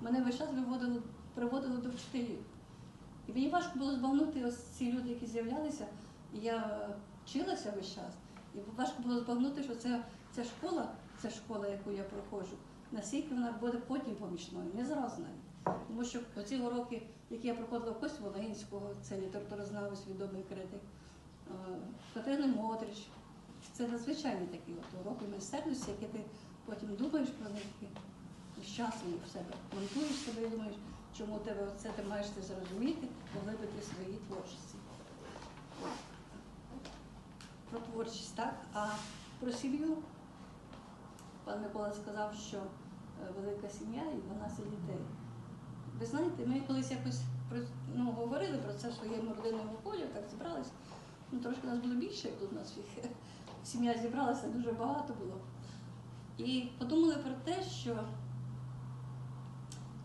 мене весь час виводило, приводило до вчителів. І мені важко було збагнути ось ці люди, які з'являлися, і я вчилася весь час. І важко було збагнути, що ця, ця школа, ця школа, яку я проходжу, наскільки вона буде потім помічною, не зразу навіть. Тому що оці уроки, які я проходила в Кості Волинського, це літературознавець, відомий критик, е, Катерини Мотрич, це надзвичайні такі от уроки майстерності, які ти потім думаєш про них щасливий в себе, монтуєш себе і думаєш, чому тебе це ти маєш це зрозуміти, поглибити своїй творчості. Про творчість, так. А про сім'ю пан Микола сказав, що е, велика сім'я і 12 дітей. Ви знаєте, ми колись якось ну, говорили про це в своєму родинному колі, так зібралися. Ну, трошки нас було більше, як тут у нас. Сім'я зібралася, дуже багато було. І подумали про те, що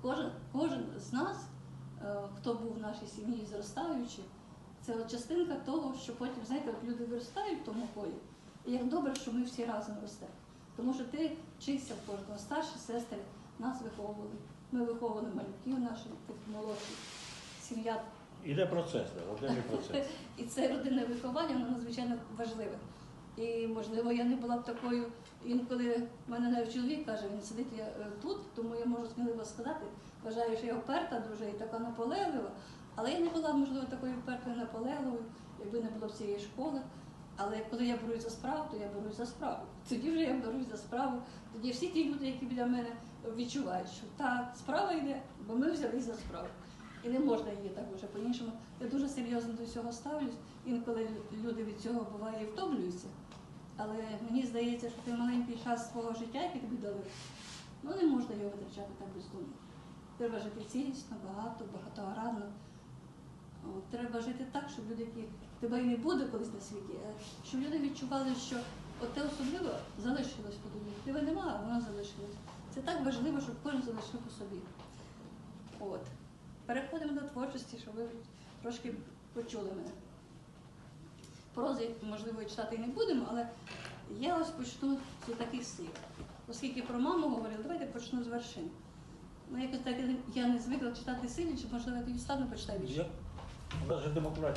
кожен, кожен з нас, е, хто був в нашій сім'ї зростаючи, це от частинка того, що потім, знаєте, от люди виростають в тому колі, і як добре, що ми всі разом ростемо. Тому що ти вчишся в кожного, старші сестри нас виховували. Ми виховували малюків наших, тих молодших. Сім'я Іде процес, да, родинний процес. і це родинне виховання, воно надзвичайно важливе. І, можливо, я не була б такою. Інколи в мене навіть чоловік каже, він сидить е, тут, тому я можу сміливо сказати, вважаю, що я вперта дуже і така наполеглива. Але я не була, можливо, такою впертою наполегливою, якби не було цієї школи. Але коли я берусь за справу, то я берусь за справу. Тоді вже я берусь за справу. Тоді всі ті люди, які біля мене відчувають, що так, справа йде, бо ми взялись за справу. І не можна її так уже по-іншому. Я дуже серйозно до цього ставлюсь. Інколи люди від цього буває і втомлюються. Але мені здається, що той маленький час свого життя, який тобі дали, ну не можна його витрачати так бездумно. Треба жити цілісно, багато, багатогранно. Треба жити так, щоб люди, які тебе і не буде колись на світі, щоб люди відчували, що те особливо залишилось по тобі. Тебе немає, воно залишилось. Це так важливо, щоб кожен залишив по собі. От. Переходимо до творчості, щоб ви трошки почули мене. Прози, можливо, читати і не будемо, але я ось почну з таких слів. Оскільки про маму говорили, давайте почну з вершин. Ну, якось так я не звикла читати сильніше, можливо я тоді стану почитаю більше. У нас демократія.